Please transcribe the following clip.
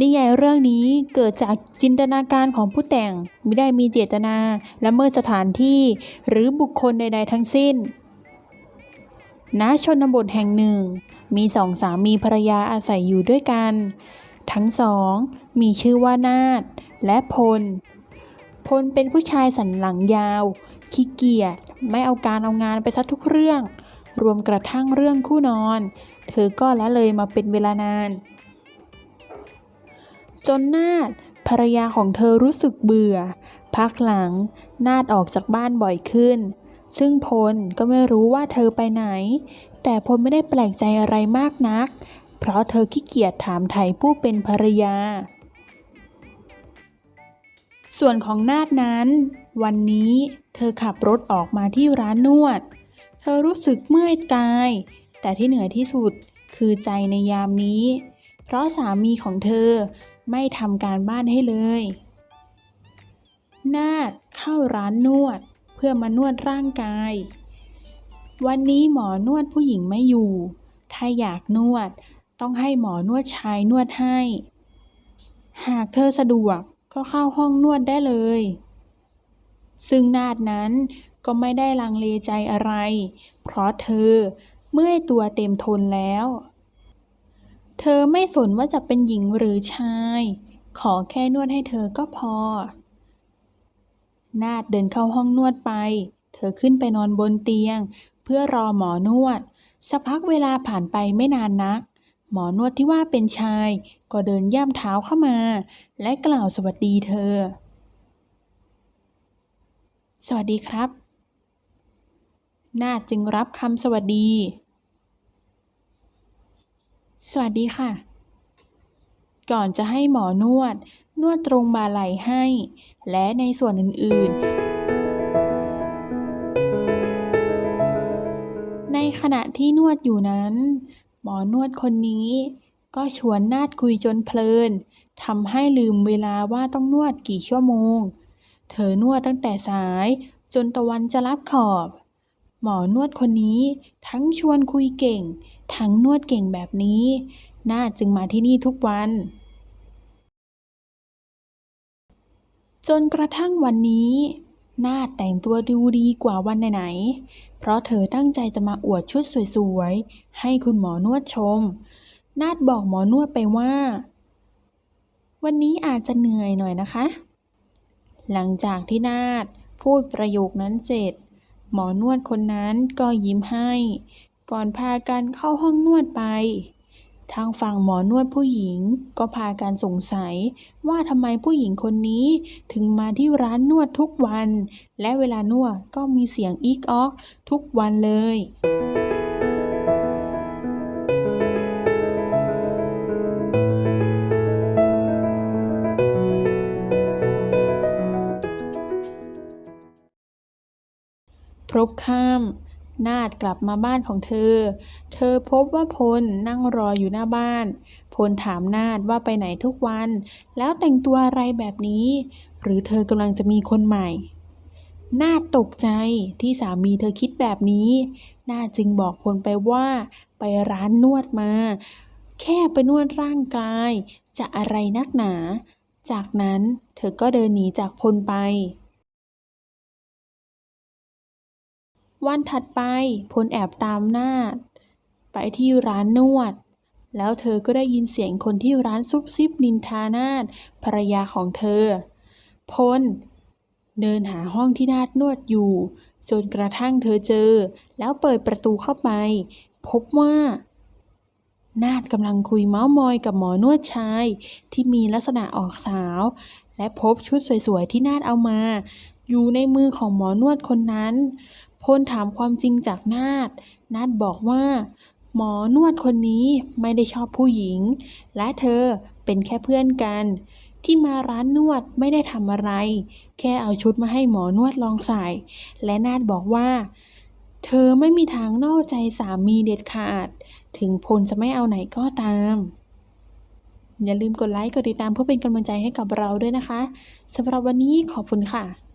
นิยายเรื่องนี้เกิดจากจินตนาการของผู้แต่งไม่ได้มีเจตนาและเมิดสถานที่หรือบุคคลใด ๆ ทั้งสิ้น ณ ชนบทแห่งหนึ่ง มีสองสามีภรรยาอาศัยอยู่ด้วยกัน ทั้งสองมีชื่อว่านาฏและพล พลเป็นผู้ชายสันหลังยาว ขี้เกียจไม่เอาการเอางานไปซะทุกเรื่อง รวมกระทั่งเรื่องคู่นอน เธอก็ละเลยมาเป็นเวลานาน จนนาฏภรรยาของเธอรู้สึกเบื่อ พักหลัง นาฏออกจากบ้านบ่อยขึ้น ซึ่งพลก็ไม่รู้ว่าเธอไปไหน แต่พลไม่ได้แปลกใจอะไรมากนัก เพราะเธอขี้เกียจถามไถ่ผู้เป็นภรรยา ส่วนของนาฏนั้น วันนี้เธอขับรถออกมาที่ร้านนวด เธอรู้สึกเมื่อยกาย แต่ที่เหนื่อยที่สุดคือใจในยามนี้ เพราะสามีของเธอไม่ทำการบ้านให้เลย นาฏเข้าร้านนวดเพื่อมานวดร่างกาย วันนี้หมอนวดผู้หญิงไม่อยู่ ถ้าอยากนวดต้องให้หมอนวดชายนวดให้ หากเธอสะดวกก็เข้าห้องนวดได้เลย ซึ่งนาดนั้นก็ไม่ได้ลังเลใจอะไร เพราะเธอเมื่อยตัวเต็มทนแล้ว เธอไม่สนว่าจะเป็นหญิงหรือชาย ขอแค่นวดให้เธอก็พอ นาดเดินเข้าห้องนวดไป เธอขึ้นไปนอนบนเตียง เพื่อรอหมอนวด สักพักเวลาผ่านไปไม่นานนัก หมอนวดที่ว่าเป็นชาย ก็เดินย่ำเท้าเข้ามา และกล่าวสวัสดีเธอ สวัสดีครับ นาดจึงรับคำสวัสดี สวัสดีค่ะ ก่อนจะให้หมอนวด นวดตรงบ่าไหล่ให้ และในส่วนอื่น ๆ ในขณะที่นวดอยู่นั้น หมอนวดคนนี้ ก็ชวนนาดคุยจนเพลินทำให้ลืมเวลาว่าต้องนวดกี่ชั่วโมง เธอนวดตั้งแต่สายจนตะวันจะรับขอบ หมอนวดคนนี้ ทั้งชวนคุยเก่ง ทั้งนวดเก่งแบบนี้นาดจึงมาที่นี่ทุกวัน จนกระทั่งวันนี้ นาดแต่งตัวดูดีกว่าวันไหนๆเพราะเธอตั้งใจจะมาอวดชุดสวยๆ ให้คุณหมอนวดชม นาดบอกหมอนวดไปว่า วันนี้อาจจะเหนื่อยหน่อยนะคะ หลังจากที่นาดพูดประโยคนั้นเสร็จ หมอนวดคนนั้นก็ยิ้มให้ ก่อนพากันเข้าห้องนวดไป ทางฝั่งหมอนวดผู้หญิงก็พากันสงสัยว่าทำไมผู้หญิงคนนี้ถึงมาที่ร้านนวดทุกวัน และเวลานวดก็มีเสียงอีกออกทุกวันเลย รบค่ำนาดกลับมาบ้านของเธอ เธอพบว่าพลนั่งรออยู่หน้าบ้าน พลถามนาดว่าไปไหนทุกวัน แล้วแต่งตัวอะไรแบบนี้ หรือเธอกำลังจะมีคนใหม่ นาดตกใจที่สามีเธอคิดแบบนี้ นาดจึงบอกพลไปว่าไปร้านนวดมา แค่ไปนวดร่างกาย จะอะไรนักหนา จากนั้นเธอก็เดินหนีจากพลไป วันถัดไปพลแอบตามนาดไปที่ร้านนวด แล้วเธอก็ได้ยินเสียงคนที่ร้านซุบซิบนินทานาดภรรยาของเธอ พล เดินหาห้องที่นาดนวดอยู่ จนกระทั่งเธอเจอ แล้วเปิดประตูเข้าไป พบว่านาดกำลังคุยเมาท์มอยกับหมอนวดชาย ที่มีลักษณะออกสาว และพบชุดสวยๆที่นาดเอามา อยู่ในมือของหมอนวดคนนั้น พลถามความจริงจากนาดนาดบอกว่า หมอนวดคนนี้ไม่ได้ชอบผู้หญิง และเธอเป็นแค่เพื่อนกัน ที่มาร้านนวดไม่ได้ทำอะไร แค่เอาชุดมาให้หมอนวดลองใส่ และนาดบอกว่า เธอไม่มีทางนอกใจสามีเด็ดขาด ถึงพลจะไม่เอาไหนก็ตามอย่าลืมกดไลค์ กดติดตามเพื่อเป็นกำลังใจให้กับเราด้วยนะคะ สำหรับวันนี้ขอบคุณค่ะ